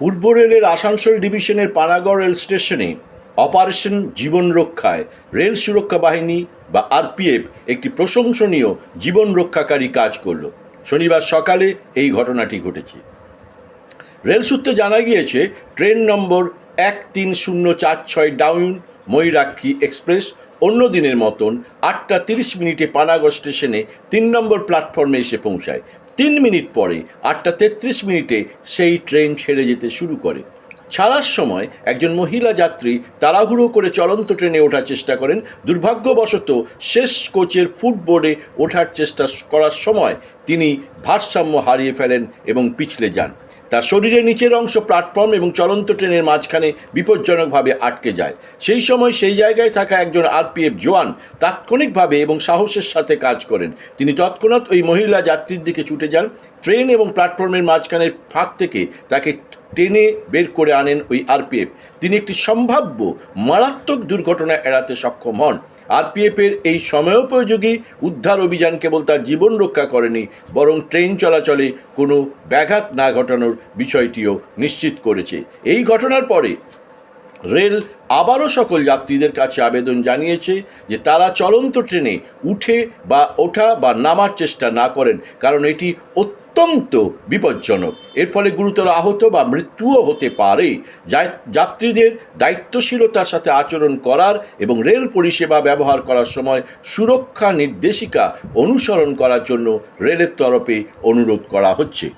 পূর্ব রেলের আসানসোল ডিভিশনের পানাগড় রেল স্টেশনে অপারেশন জীবন রক্ষায় রেল সুরক্ষা বাহিনী বা আরপিএফ একটি প্রশংসনীয় জীবন রক্ষাকারী কাজ করল। শনিবার সকালে এই ঘটনাটি ঘটেছে। রেল সূত্রে জানা গিয়েছে, ট্রেন নম্বর এক তিন শূন্য চার ছয় ডাউন ময়ূরাক্ষী এক্সপ্রেস অন্য দিনের মতন আটটা তিরিশ মিনিটে পানাগড় স্টেশনে তিন নম্বর প্ল্যাটফর্মে এসে পৌঁছায়। তিন মিনিট পরে, আটটা তেত্রিশ মিনিটে সেই ট্রেন ছেড়ে যেতে শুরু করে। ছাড়ার সময় একজন মহিলা যাত্রী তাড়াহুড়ো করে চলন্ত ট্রেনে ওঠার চেষ্টা করেন। দুর্ভাগ্যবশত শেষ কোচের ফুটবোর্ডে ওঠার চেষ্টা করার সময় তিনি ভারসাম্য হারিয়ে ফেলেন এবং পিছলে যান। তার শরীরের নিচের অংশ প্ল্যাটফর্ম এবং চলন্ত ট্রেনের মাঝখানে বিপজ্জনকভাবে আটকে যায়। সেই সময় সেই জায়গায় থাকা একজন আরপিএফ জওয়ান তাৎক্ষণিকভাবে এবং সাহসের সাথে কাজ করেন। তিনি তৎক্ষণাৎ ওই মহিলা যাত্রীর দিকে ছুটে যান। ট্রেন এবং প্ল্যাটফর্মের মাঝখানের ফাঁক থেকে তাকে টেনে বের করে আনেন ওই আরপিএফ। তিনি একটি সম্ভাব্য মারাত্মক দুর্ঘটনা এড়াতে সক্ষম হন। আরপিএফের এই সময়োপযোগী উদ্ধার অভিযান কেবল তার জীবন রক্ষা করেনি, বরং ট্রেন চলাচলে কোনো ব্যাঘাত না ঘটানোর বিষয়টিও নিশ্চিত করেছে। এই ঘটনার পরে রেল আবারও সকল যাত্রীদের কাছে আবেদন জানিয়েছে যে তারা চলন্ত ট্রেনে উঠে বা ওঠা বা নামার চেষ্টা না করেন, কারণ এটি অত্যন্ত বিপজ্জনক। এর ফলে গুরুতর আহত বা মৃত্যুও হতে পারে। যাত্রীদের দায়িত্বশীলতার সাথে আচরণ করার এবং রেল পরিষেবা ব্যবহার করার সময় সুরক্ষা নির্দেশিকা অনুসরণ করার জন্য রেলের তরফে অনুরোধ করা হচ্ছে।